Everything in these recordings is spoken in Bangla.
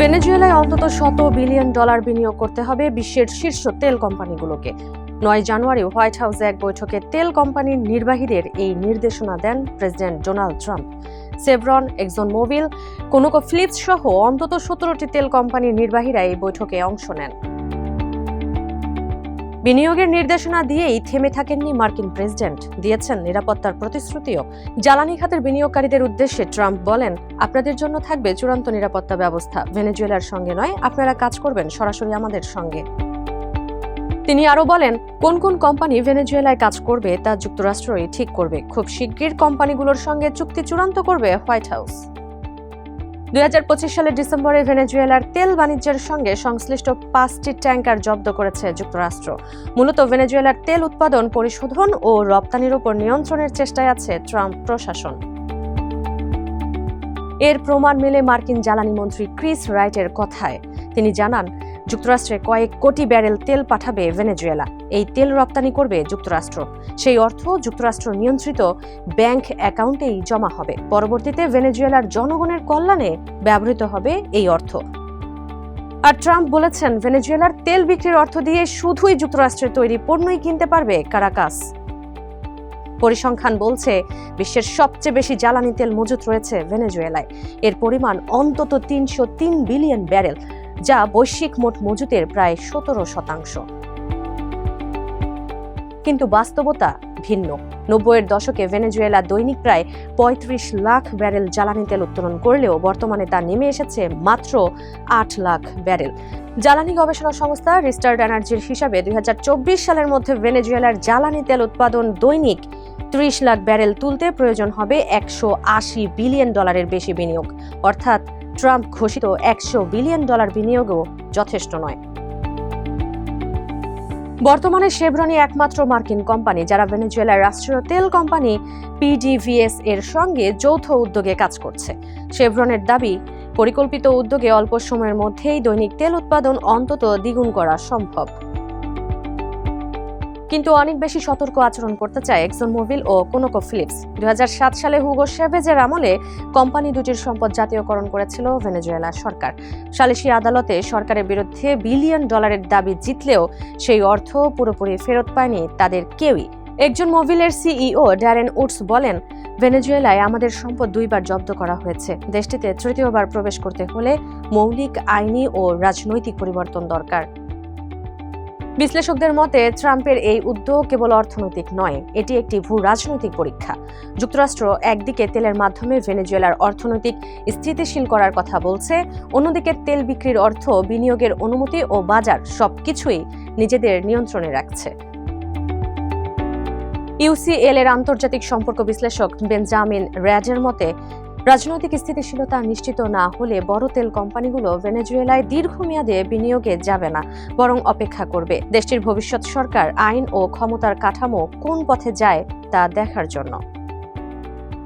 ভেনেজুয়েলায় অন্তত শত বিলিয়ন ডলার বিনিয়োগ করতে হবে বিশ্বের শীর্ষ তেল কোম্পানিগুলোকে। নয় জানুয়ারি হোয়াইট হাউসে এক বৈঠকে তেল কোম্পানির নির্বাহীদের এই নির্দেশনা দেন President Donald Trump. Chevron Exxon Mobil ConocoPhillips সহ অন্তত সতেরোটি তেল কোম্পানির নির্বাহীরা এই বৈঠকে অংশ নেন। বিনিয়োগের নির্দেশনা দিয়েই থেমে থাকেননি মার্কিন প্রেসিডেন্ট। দিয়েছেন নিরাপত্তার প্রতিশ্রুতিও। জ্বালানি খাতের বিনিয়োগকারীদের উদ্দেশ্যে ট্রাম্প বলেন, আপনাদের জন্য থাকবে চূড়ান্ত নিরাপত্তা ব্যবস্থা। ভেনেজুয়েলার সঙ্গে নয়, আপনারা কাজ করবেন সরাসরি আমাদের সঙ্গে। তিনি আরও বলেন, কোন কোন কোম্পানি ভেনেজুয়েলায় কাজ করবে তা যুক্তরাষ্ট্রই ঠিক করবে। খুব শিগগির কোম্পানিগুলোর সঙ্গে চুক্তি চূড়ান্ত করবে হোয়াইট হাউস। দুই হাজার পঁচিশ সালের ডিসেম্বরে ভেনেজুয়েলার তেল বাণিজ্যের সঙ্গে সংশ্লিষ্ট পাঁচটি ট্যাঙ্কার জব্দ করেছে যুক্তরাষ্ট্র। মূলত ভেনেজুয়েলার তেল উৎপাদন, পরিশোধন ও রপ্তানির উপর নিয়ন্ত্রণের চেষ্টায় আছে ট্রাম্প প্রশাসন। এর প্রমাণ মেলে মার্কিন জ্বালানি মন্ত্রী ক্রিস রাইটের কথায়। তিনি জানান যুক্তরাষ্ট্রে কয়েক কোটি ব্যারেল তেল পাঠাবে ভেনেজুয়েলা। এই তেল রপ্তানি করবে যুক্তরাষ্ট্র। সেই অর্থ যুক্তরাষ্ট্র নিয়ন্ত্রিত ব্যাংক অ্যাকাউন্টেই জমা হবে। পরবর্তীতে ভেনেজুয়েলার জনগণের কল্যাণে ব্যবহৃত হবে এই অর্থ। আর ট্রাম্প বলেছেন, ভেনেজুয়েলার তেল বিক্রির অর্থ দিয়ে শুধুই যুক্তরাষ্ট্রের তৈরি পণ্যই কিনতে পারবে কারাকাস। পরিসংখ্যান বলছে, বিশ্বের সবচেয়ে বেশি জ্বালানি তেল মজুত রয়েছে ভেনেজুয়েলায়। এর পরিমাণ অন্তত তিনশো তিন বিলিয়ন ব্যারেল। যা বৈশ্বিক মোট মজুতের প্রায় সতেরো শতাংশ। কিন্তু বাস্তবতা ভিন্ন। নব্বইয়ের দশকে ভেনেজুয়েলা দৈনিক প্রায় পঁয়ত্রিশ লাখ ব্যারেল জ্বালানি তেল উত্তোলন করলেও বর্তমানে তা নেমে এসেছে মাত্র আট লাখ ব্যারেল। জ্বালানি গবেষণা সংস্থা রিস্টার্ড এনার্জির হিসাবে দুই হাজার চব্বিশ সালের মধ্যে ভেনেজুয়েলার জ্বালানি তেল উৎপাদন দৈনিক ত্রিশ লাখ ব্যারেল তুলতে প্রয়োজন হবে একশো আশি বিলিয়ন ডলারের বেশি বিনিয়োগ। অর্থাৎ ট্রাম্প ঘোষিত একশো বিলিয়ন ডলার বিনিয়োগও যথেষ্ট নয়। বর্তমানে শেভরনই একমাত্র মার্কিন কোম্পানি, যারা ভেনেজুয়েলার রাষ্ট্রীয় তেল কোম্পানি পিডিভিএস এর সঙ্গে যৌথ উদ্যোগে কাজ করছে। শেভরনের দাবি, পরিকল্পিত উদ্যোগে অল্প সময়ের মধ্যেই দৈনিক তেল উৎপাদন অন্তত দ্বিগুণ করা সম্ভব। কিন্তু অনেক বেশি সতর্ক আচরণ করতে চায় এক্সন মোবিল ও কোনোকো ফিলিপস দু হাজার সাত সালে হুগো সেভেজের আমলে কোম্পানি দুটির সম্পদ জাতীয়করণ করেছিল ভেনেজুয়েলা সরকার। সালিসি আদালতে সরকারের বিরুদ্ধে বিলিয়ন ডলারের দাবি জিতলেও সেই অর্থ পুরোপুরি ফেরত পায়নি তাদের কেউই। একজন মোবিলের সিইও ড্যারেন উডস বলেন, ভেনেজুয়েলায় আমাদের সম্পদ দুইবার জব্দ করা হয়েছে। দেশটিতে তৃতীয়বার প্রবেশ করতে হলে মৌলিক, আইনি ও রাজনৈতিক পরিবর্তন দরকার। বিশ্লেষকদের মতে, ট্রাম্পের এই উদ্যোগ কেবল অর্থনৈতিক নয়, এটি একটি ভূ রাজনৈতিক পরীক্ষা। যুক্তরাষ্ট্র একদিকে তেলের মাধ্যমে ভেনেজুয়েলার অর্থনৈতিক স্থিতিশীল করার কথা বলছে, অন্যদিকে তেল বিক্রির অর্থ বিনিয়োগের অনুমতি ও বাজার সবকিছুই নিজেদের নিয়ন্ত্রণে রাখছে। ইউসিএল এর আন্তর্জাতিক সম্পর্ক বিশ্লেষক বেঞ্জামিন র্যাডের মতে রাজনৈতিক স্থিতিশীলতা নিশ্চিত না হলে বড় তেল কোম্পানিগুলো ভেনেজুয়েলায় দীর্ঘমেয়াদে বিনিয়োগে যাবে না, বরং অপেক্ষা করবে। দেশটির ভবিষ্যৎ সরকার, আইন ও ক্ষমতার কাঠামো কোন পথে যায় তা দেখার জন্য।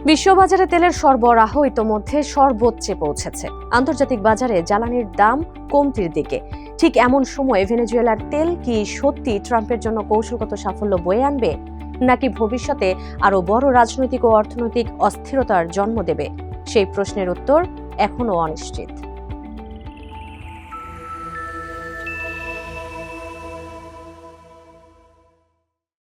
বিশ্ববাজারে তেলের সরবরাহ ইতোমধ্যে সর্বোচ্চে পৌঁছেছে। আন্তর্জাতিক বাজারে জ্বালানির দাম কমতির দিকে। ঠিক এমন সময়ে ভেনেজুয়েলার তেল কি সত্যি ট্রাম্পের জন্য কৌশলগত সাফল্য বয়ে আনবে? নাকি ভবিষ্যতে আরও বড় রাজনৈতিক ও অর্থনৈতিক অস্থিরতার জন্ম দেবে? সেই প্রশ্নের উত্তর এখনও অনিশ্চিত।